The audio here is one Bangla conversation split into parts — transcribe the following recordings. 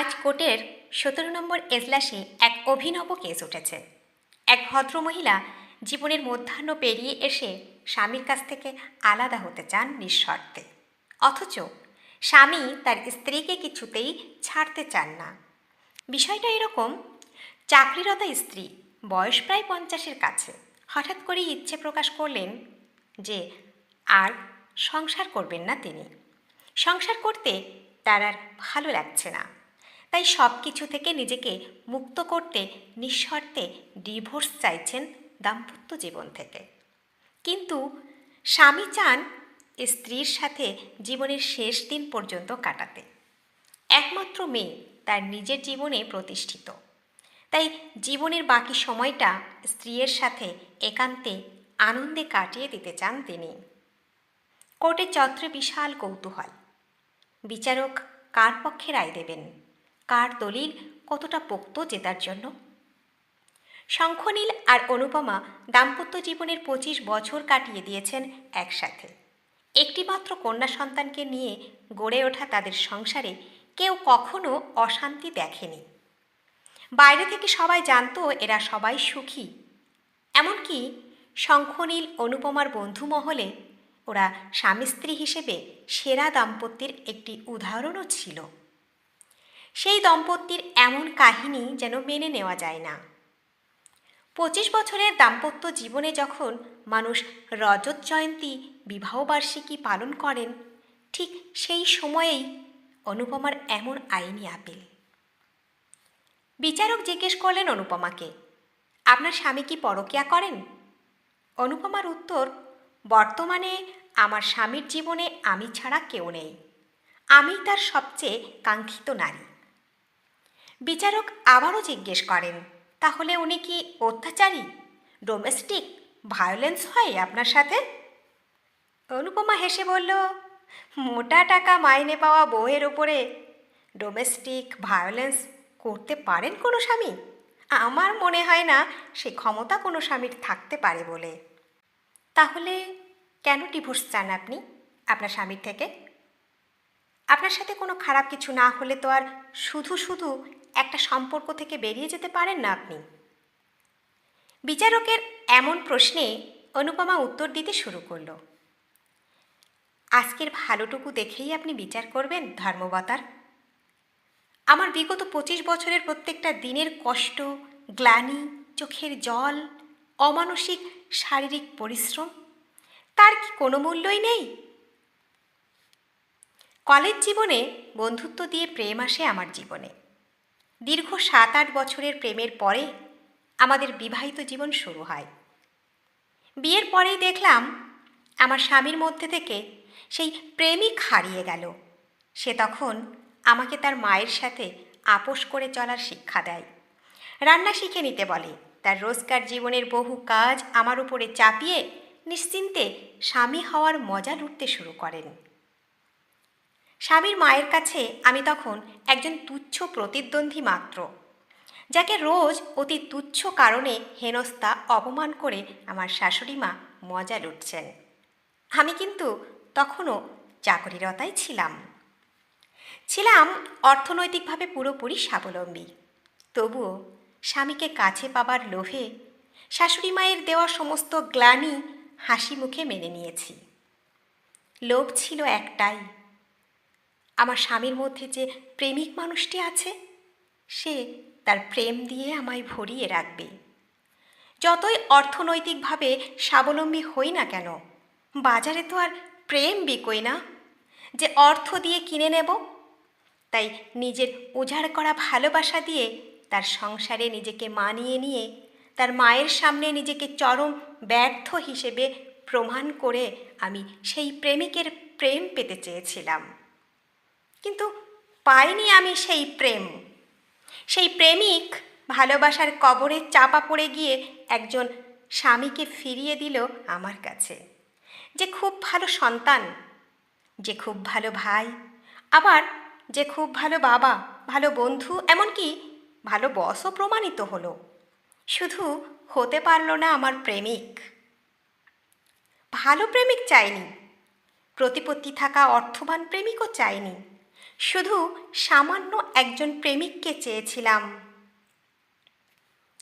আজ কোর্টের সতেরো নম্বর এজলাসে এক অভিনব কেস উঠেছে। এক ভদ্রমহিলা জীবনের মধ্যাহ্ন পেরিয়ে এসে স্বামীর কাছ থেকে আলাদা হতে চান নিঃশর্তে। অথচ স্বামী তার স্ত্রীকে কিছুতেই ছাড়তে চান না। বিষয়টা এরকম, চাকরিরত স্ত্রী বয়স প্রায় পঞ্চাশের কাছে, হঠাৎ করেই ইচ্ছে প্রকাশ করলেন যে আর সংসার করবেন না তিনি। সংসার করতে তার আর ভালো লাগছে না। তাই সব কিছু থেকে নিজেকে মুক্ত করতে, নিঃশর্তে ডিভোর্স চাইছেন দাম্পত্য জীবন থেকে। কিন্তু স্বামী চান স্ত্রীর সাথে জীবনের শেষ দিন পর্যন্ত কাটাতে। একমাত্র মেয়ে তার নিজের জীবনে প্রতিষ্ঠিত। তাই জীবনের বাকি সময়টা স্ত্রীর সাথে একান্তে আনন্দে কাটিয়ে দিতে চান তিনি। কোর্টের চত্রে বিশাল কৌতূহল। বিচারক কার পক্ষে রায় দেবেন? কার দলিল কতটা পোক্ত জেতার জন্য? শঙ্খনীল আর অনুপমা দাম্পত্য জীবনের পঁচিশ বছর কাটিয়ে দিয়েছেন একসাথে। একটিমাত্র কন্যা সন্তানকে নিয়ে গড়ে ওঠা তাদের সংসারে কেউ কখনো অশান্তি দেখেনি। বাইরে থেকে সবাই জানতো এরা সবাই সুখী। এমনকি শঙ্খনীল, অনুপমার বন্ধু মহলে ওরা স্বামী স্ত্রী হিসেবে সেরা দাম্পত্যের একটি উদাহরণও ছিল। সেই দম্পতির এমন কাহিনী যেন মেনে নেওয়া যায় না। পঁচিশ বছরের দাম্পত্য জীবনে যখন মানুষ রজত জয়ন্তী বিবাহবার্ষিকী পালন করেন, ঠিক সেই সময়েই অনুপমার এমন আইনি আপিল। বিচারক জিজ্ঞেস করলেন অনুপমাকে, আপনার স্বামী কি পরকিয়া করেন? অনুপমার উত্তর, বর্তমানে আমার স্বামীর জীবনে আমি ছাড়া কেউ নেই। আমি তার সবচেয়ে কাঙ্ক্ষিত নারী। বিচারক আবারও জিজ্ঞেস করেন, তাহলে উনি কি অত্যাচারী? ডোমেস্টিক ভায়োলেন্স হয় আপনার সাথে? অনুপমা হেসে বলল, মোটা টাকা মাইনে পাওয়া বউয়ের ওপরে ডোমেস্টিক ভায়োলেন্স করতে পারেন কোনো স্বামী? আমার মনে হয় না সে ক্ষমতা কোনো স্বামীর থাকতে পারে বলে। তাহলে কেন ডিভোর্স চান আপনি, আপনার স্বামীর থেকে? আপনার সাথে কোনো খারাপ কিছু না হলে তো আর শুধু শুধু একটা সম্পর্ক থেকে বেরিয়ে যেতে পারেন না আপনি। বিচারকের এমন প্রশ্নে অনুপমা উত্তর দিতে শুরু করল। আজকের ভালোটুকু দেখেই আপনি বিচার করবেন, ধর্মবতার। আমার বিগত পঁচিশ বছরের প্রত্যেকটা দিনের কষ্ট, গ্লানি, চোখের জল, অমানসিক শারীরিক পরিশ্রম, তার কি কোনো মূল্যই নেই? কলেজ জীবনে বন্ধুত্ব দিয়ে প্রেম আসে আমার জীবনে। দীর্ঘ সাত আট বছরের প্রেমের পরে আমাদের বিবাহিত জীবন শুরু হয়। বিয়ের পরেই দেখলাম আমার স্বামীর মধ্যে থেকে সেই প্রেমিক হারিয়ে গেল। সে তখন আমাকে তার মায়ের সাথে আপোষ করে চলার শিক্ষা দেয়। রান্না শিখে নিতে বলে। তার রোজকার জীবনের বহু কাজ আমার উপরে চাপিয়ে নিশ্চিন্তে স্বামী হওয়ার মজা লুটতে শুরু করেন। স্বামীর মায়ের কাছে আমি তখন একজন তুচ্ছ প্রতিদ্বন্দ্বী মাত্র, যাকে রোজ অতি তুচ্ছ কারণে হেনস্থা, অপমান করে আমার শাশুড়ি মা মজা লুটছেন। আমি কিন্তু তখনও চাকরিরতাই ছিলাম। ছিলাম অর্থনৈতিকভাবে পুরোপুরি স্বাবলম্বী। তবুও স্বামীকে কাছে পাবার লোভে শাশুড়ি মায়ের দেওয়া সমস্ত গ্লানি হাসি মুখে মেনে নিয়েছি। লোভ ছিল একটাই আমার স্বামীর মধ্যে যে প্রেমিক মানুষটি আছে, সে তার প্রেম দিয়ে আমায় ভরিয়ে রাখবে। যতই অর্থনৈতিকভাবে স্বাবলম্বী হই না কেন, বাজারে তো আর প্রেম বিকোই না। যে অর্থ দিয়ে কিনে নেব, তাই নিজের উজাড় করা ভালোবাসা দিয়ে তার সংসারে নিজেকে মানিয়ে নিয়ে, তার মায়ের সামনে নিজেকে চরম ব্যর্থ হিসেবে প্রমাণ করে আমি সেই প্রেমিকের প্রেম পেতে চেয়েছিলাম। কিন্তু পাইনি আমি সেই প্রেম। সেই প্রেমিক ভালোবাসার কবরে চাপা পড়ে গিয়ে একজন স্বামীকে ফিরিয়ে দিল আমার কাছে। যে খুব ভালো সন্তান, যে খুব ভালো ভাই, আবার যে খুব ভালো বাবা, ভালো বন্ধু, এমনকি ভালো বসও প্রমাণিত হলো। শুধু হতে পারল না আমার প্রেমিক। ভালো প্রেমিক চাইনি। প্রতিপত্তি থাকা অর্থবান প্রেমিকও চাইনি। শুধু সামান্য একজন প্রেমিককে চেয়েছিলাম,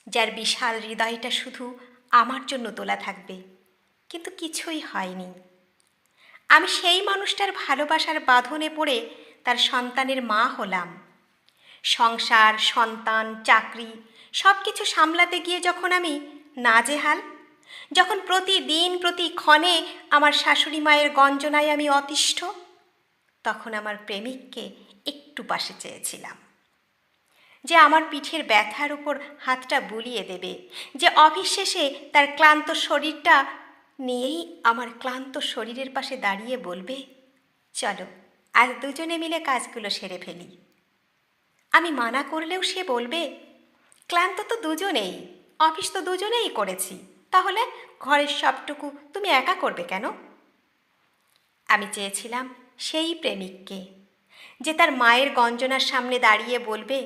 যার বিশাল হৃদয়টা শুধু আমার জন্য তোলা থাকবে, কিন্তু কিছুই হয়নি। আমি সেই মানুষটার ভালোবাসার বাঁধনে পড়ে তার সন্তানের মা হলাম। সংসার, সন্তান, চাকরি সব কিছু সামলাতে গিয়ে যখন আমি নাজেহাল, যখন প্রতিদিন প্রতি ক্ষণে আমার শাশুড়ি মায়ের গঞ্জনায় আমি অতিষ্ঠ তখন আমার প্রেমিককে একটু পাশে চেয়েছিলাম। যে আমার পিঠের ব্যথার উপর হাতটা বুলিয়ে দেবে, যে অফিস শেষে তার ক্লান্ত শরীরটা নিয়েই আমার ক্লান্ত শরীরের পাশে দাঁড়িয়ে বলবে, চলো, আজ দুজনে মিলে কাজগুলো সেরে ফেলি। আমি মানা করলেও সে বলবে, ক্লান্ত তো দুজনেই, অফিস তো দুজনেই করেছি, তাহলে ঘরের সবটুকু তুমি একা করবে কেন? আমি চেয়েছিলাম সেই প্রেমিককে, যে তার মায়ের গঞ্জনার সামনে দাঁড়িয়ে বলবে,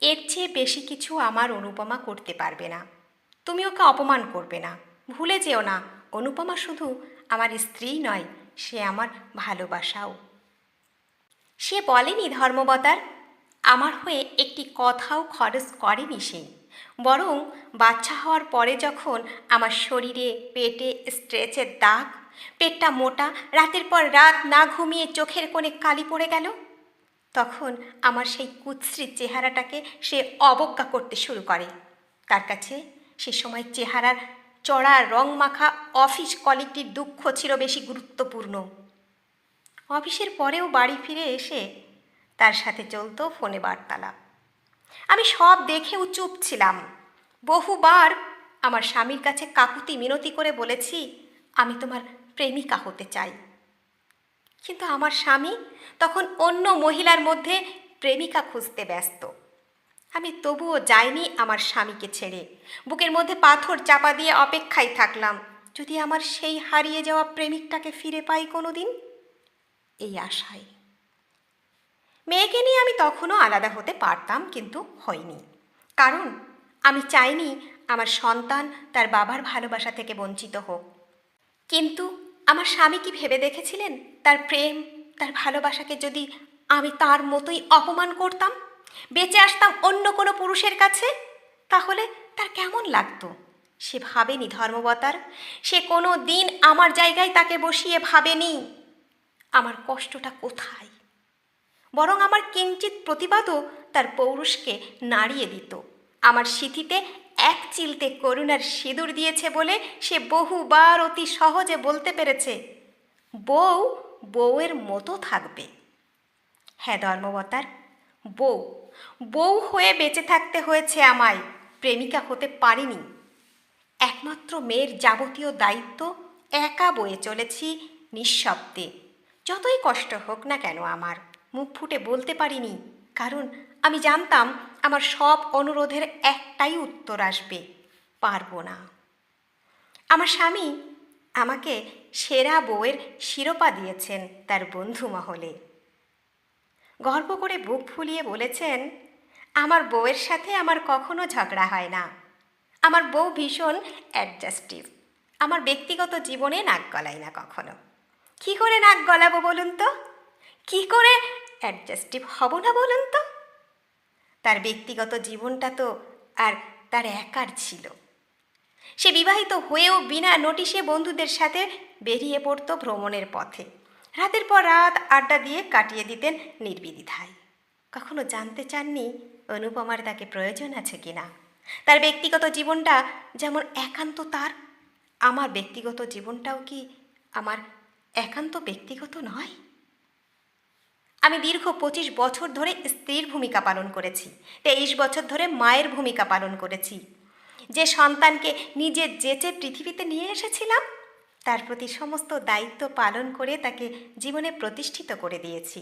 এর চেয়ে বেশি কিছু আমার অনুপমা করতে পারবে না। তুমি ওকে অপমান করবে না। ভুলে যেও না, অনুপমা শুধু আমার স্ত্রী নয়, সে আমার ভালোবাসাও। সে বলেনি ধর্মবতার, আমার হয়ে একটি কথাও খরচ করেনি সে। বরং বাচ্চা হওয়ার পরে যখন আমার শরীরে, পেটে স্ট্রেচের দাগ পেটটা মোটা, রাতের পর রাত না ঘুমিয়ে চোখের কোণে কালি পড়ে গেল। তখন আমার সেই কুৎসিত চেহারাটাকে সে অবজ্ঞা করতে শুরু করে। তার কাছে সে সময় চেহারার চড়া রং মাখা অফিস কলিগটির দুঃখ ছিল বেশি গুরুত্বপূর্ণ। অফিসের পরেও বাড়ি ফিরে এসে তার সাথে চলতো ফোনে বার্তালাপ। আমি সব দেখেও চুপ ছিলাম। বহুবার আমার স্বামীর কাছে কাকুতি মিনতি করে বলেছি, আমি তোমার প্রেমিকা হতে চাই। কিন্তু আমার স্বামী তখন অন্য মহিলার মধ্যে প্রেমিকা খুঁজতে ব্যস্ত। আমি তবুও যাইনি আমার স্বামীকে ছেড়ে। বুকের মধ্যে পাথর চাপা দিয়ে অপেক্ষায় থাকলাম। যদি আমার সেই হারিয়ে যাওয়া প্রেমিকটাকে ফিরে পাই কোনো দিন এই আশায়। মেয়েকে নিয়ে আমি তখনও আলাদা হতে পারতাম কিন্তু হয়নি। কারণ আমি চাইনি আমার সন্তান তার বাবার ভালোবাসা থেকে বঞ্চিত হোক। কিন্তু আমার স্বামী কি ভেবে দেখেছিলেন? তার প্রেম, তার ভালোবাসাকে যদি আমি তার মতোই অপমান করতাম, বেঁচে আসতাম অন্য কোনো পুরুষের কাছে, তাহলে তার কেমন লাগতো? সে ভাবেনি ধর্মবতার। সে কোনো দিন আমার জায়গায় তাকে বসিয়ে ভাবেনি। আমার কষ্টটা কোথায়? বরং আমার কিঞ্চিত প্রতিবাদও তার পৌরুষকে নাড়িয়ে দিত। আমার সিথিতে এক চিলতে করুণার সিঁদুর দিয়েছে বলে সে বহুবার অতি সহজে বলতে পেরেছে, বউ বউয়ের মতো থাকবে। হ্যাঁ ধর্মবতার, বউ বউ হয়ে বেঁচে থাকতে হয়েছে আমায়, প্রেমিকা হতে পারিনি। একমাত্র মেয়ের যাবতীয় দায়িত্ব, একা বয়ে চলেছি নিঃশব্দে। যতই কষ্ট হোক না কেন আমার, মুখ ফুটে বলতে পারিনি, কারণ আমি জানতাম আমার সব অনুরোধের একটাই উত্তর আসবে, পারব না। আমার স্বামী আমাকে সেরা বউয়ের শিরোপা দিয়েছেন তার বন্ধু মহলে। গর্ব করে বুক ফুলিয়ে বলেছেন, আমার বউয়ের সাথে আমার কখনো ঝগড়া হয় না। আমার বউ ভীষণ অ্যাডজাস্টিভ আমার ব্যক্তিগত জীবনে নাক গলায় না কখনো। কি করে নাক গলাবো বলুন তো? কি করে অ্যাডজাস্টিভ হব না বলুন তো? তার ব্যক্তিগত জীবনটা তো আর তার একার ছিল। সে বিবাহিত হয়েও বিনা নোটিশে বন্ধুদের সাথে বেরিয়ে পড়তো ভ্রমণের পথে। রাতের পর রাত আড্ডা দিয়ে কাটিয়ে দিতেন নির্বিধিধায় কখনো জানতে চাননি অনুপমার তাকে প্রয়োজন আছে কিনা? তার ব্যক্তিগত জীবনটা যেমন একান্ত তার, আমার ব্যক্তিগত জীবনটাও কি আমার একান্ত ব্যক্তিগত নয়? আমি দীর্ঘ পঁচিশ বছর ধরে স্ত্রীর ভূমিকা পালন করেছি, তেইশ বছর ধরে মায়ের ভূমিকা পালন করেছি। যে সন্তানকে নিজে যেচে পৃথিবীতে নিয়ে এসেছিলাম, তার প্রতি সমস্ত দায়িত্ব পালন করে তাকে জীবনে প্রতিষ্ঠিত করে দিয়েছি।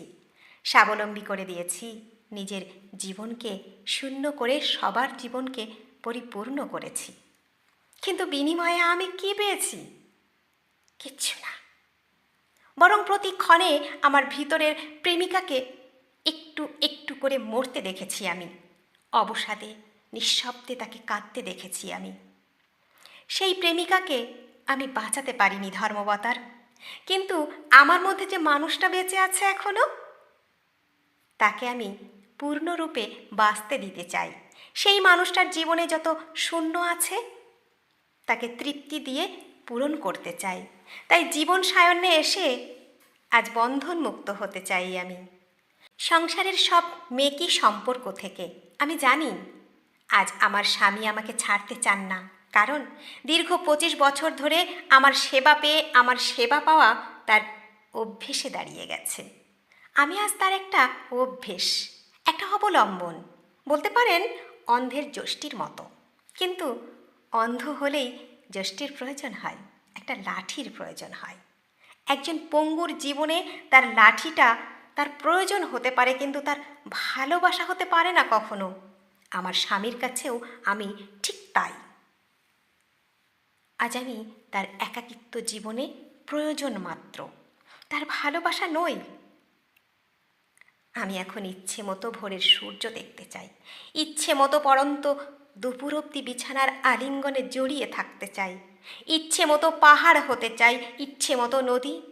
স্বাবলম্বী করে দিয়েছি, নিজের জীবনকে শূন্য করে সবার জীবনকে পরিপূর্ণ করেছি। কিন্তু বিনিময়ে আমি কি পেয়েছি? কিচ্ছু না। বরং প্রতিক্ষণে আমার ভিতরের প্রেমিকাকে একটু একটু করে মরতে দেখেছি আমি। অবসাদে, নিঃশব্দে তাকে কাঁদতে দেখেছি আমি। সেই প্রেমিকাকে আমি বাঁচাতে পারিনি ধর্মবতার। কিন্তু আমার মধ্যে যে মানুষটা বেঁচে আছে এখনও, তাকে আমি পূর্ণরূপে বাঁচতে দিতে চাই। সেই মানুষটার জীবনে যত শূন্য আছে, তাকে তৃপ্তি দিয়ে পূরণ করতে চাই। তাই জীবন সায়নে এসে আজ বন্ধন মুক্ত হতে চাই আমি। সংসারের সব মেকি সম্পর্ক থেকে। আমি জানি, আজ আমার স্বামী আমাকে ছাড়তে চান না। কারণ দীর্ঘ পঁচিশ বছর ধরে আমার সেবা পেয়ে আমার সেবা পাওয়া তার অভ্যেসে দাঁড়িয়ে গেছে। আমি আজ তার একটা অভ্যেস, একটা অবলম্বন, বলতে পারেন অন্ধের যষ্টির মতো। কিন্তু অন্ধ হলেই যষ্টির প্রয়োজন হয়, একটা লাঠির প্রয়োজন হয়। একজন পঙ্গুর জীবনে তার লাঠিটা তার প্রয়োজন হতে পারে কিন্তু তার ভালোবাসা হতে পারে না কখনো। আমার স্বামীর কাছেও আমি ঠিক তাই। আজ আমি তার একাকিত্ব জীবনে প্রয়োজন মাত্র, তার ভালোবাসা নই। আমি এখন ইচ্ছে মতো ভোরের সূর্য দেখতে চাই, ইচ্ছে মতো পরন্ত দুপুর অব্দি বিছানার আলিঙ্গনে জড়িয়ে থাকতে চাই। ইচ্ছে মতো পাহাড় হতে চাই, ইচ্ছে মতো নদী।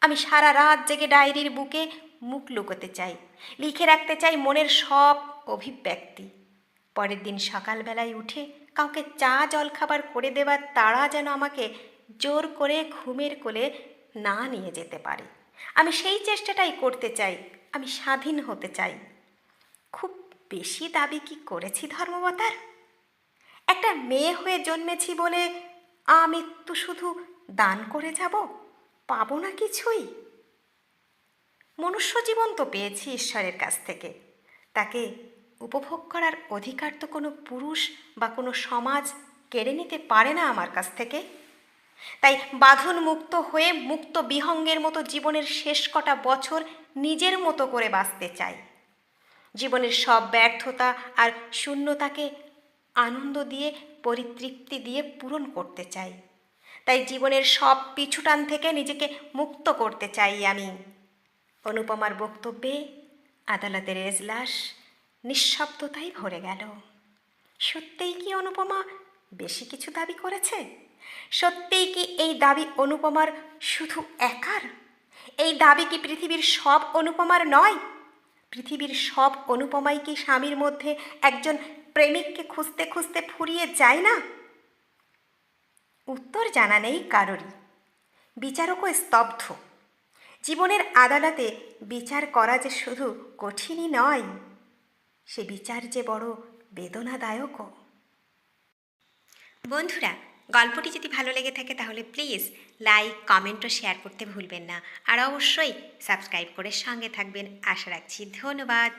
আমি সারা রাত জেগে ডায়েরির বুকে মুখ লুকোতে চাই। লিখে রাখতে চাই মনের সব অভিব্যক্তি। পরের দিন সকালবেলায় উঠে কাউকে চা জলখাবার করে দেবার তারা যেন আমাকে জোর করে ঘুমের কোলে না নিয়ে যেতে পারে। আমি সেই চেষ্টাটাই করতে চাই। আমি স্বাধীন হতে চাই। খুব বেশি দাবি কি করেছি ধর্মবতার একটা মেয়ে হয়ে জন্মেছি বলে আমি তো শুধু দান করে যাব, পাবো না কিছুই? মনুষ্য জীবন তো পেয়েছি ঈশ্বরের কাছ থেকে। তাকে উপভোগ করার অধিকার তো কোনো পুরুষ বা কোনো সমাজ কেড়ে নিতে পারে না আমার কাছ থেকে। তাই বাঁধন মুক্ত হয়ে মুক্ত বিহঙ্গের মতো জীবনের শেষ কটা বছর নিজের মতো করে বাঁচতে চাই। জীবনের সব ব্যর্থতা আর শূন্যতাকে আনন্দ দিয়ে, পরিতৃপ্তি দিয়ে পূরণ করতে চাই। তাই জীবনের সব পিছুটান থেকে নিজেকে মুক্ত করতে চাই আমি। অনুপমার বক্তব্যে আদালতের এজলাস নিঃশব্দতাই ভরে গেল। সত্যিই কি অনুপমা বেশি কিছু দাবি করেছে? সত্যিই কি এই দাবি অনুপমার শুধু একার? এই দাবি কি পৃথিবীর সব অনুপমার নয়? পৃথিবীর সব অনুপমাই কি স্বামীর মধ্যে একজন প্রেমিককে খুঁজতে খুঁজতে ফুরিয়ে যায় না? উত্তর জানা নেই কারোরই। বিচারকও স্তব্ধ। জীবনের আদালতে বিচার করা যে শুধু কঠিনই নয়, সে বিচার যে বড় বেদনাদায়কও। বন্ধুরা গল্পটি যদি ভালো লেগে থাকে তাহলে প্লিজ লাইক, কমেন্ট ও শেয়ার করতে ভুলবেন না। আর অবশ্যই সাবস্ক্রাইব করে সঙ্গে থাকবেন। আশা রাখছি ধন্যবাদ।